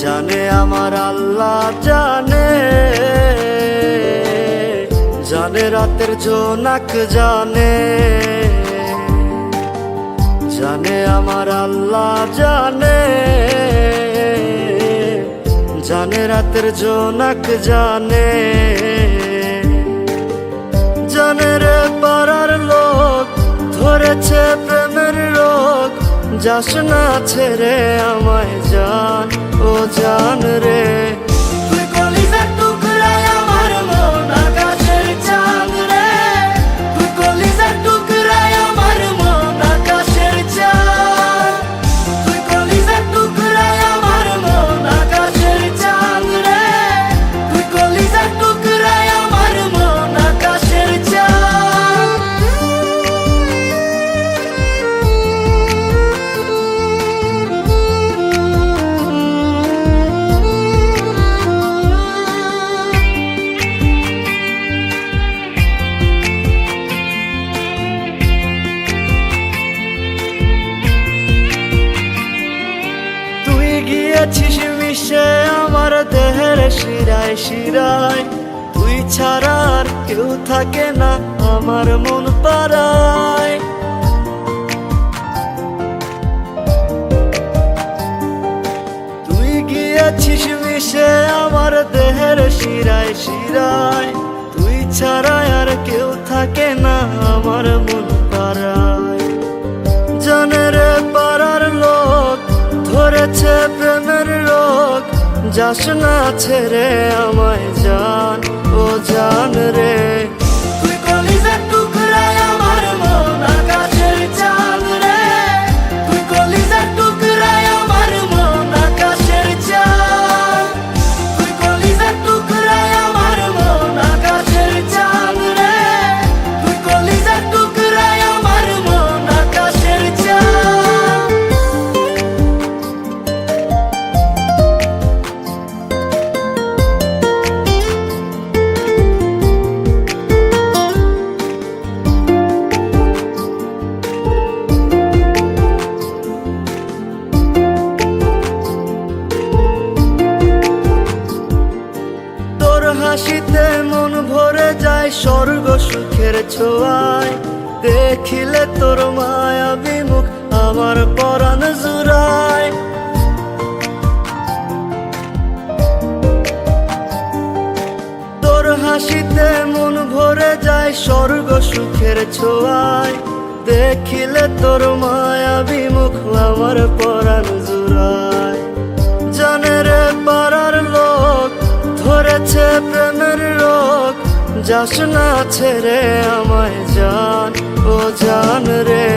জানে আমার আল্লাহ জানে জানে রাতের জোনাক জানে। জানে আমার আল্লাহ জানে। জানে রাতের জোনাক জানে। জানে রে পাড়ার লোক, ধরেছে প্রেমের রোগ। যাস না ছেড়ে আমায় জান ও জান রে। গিয়েছিস মিশে আমার দেহের শিরায় শিরায়। তুই ছাড়া আর কেউ থাকে না আমার মন পাড়ায়। তুই গিয়েছিস মিশে আমার দেহের শিরায় শিরায়। তুই ছাড়া আর কেউ থাকে না আমার মন পাড়ায়। যাস ছেড়ে আমায় জান। সুখের ছোঁয়ায় দেখিলে তোর মায়া বিমুখ আমার পরাণ জুড়ায়। তোর হাসিতে মন ভরে যায় স্বর্গ সুখের ছোঁয়ায় দেখিলে তোর মায়া বিমুখ আমার পরাণ যাস না ছেড়ে আমায় জান ও জান রে।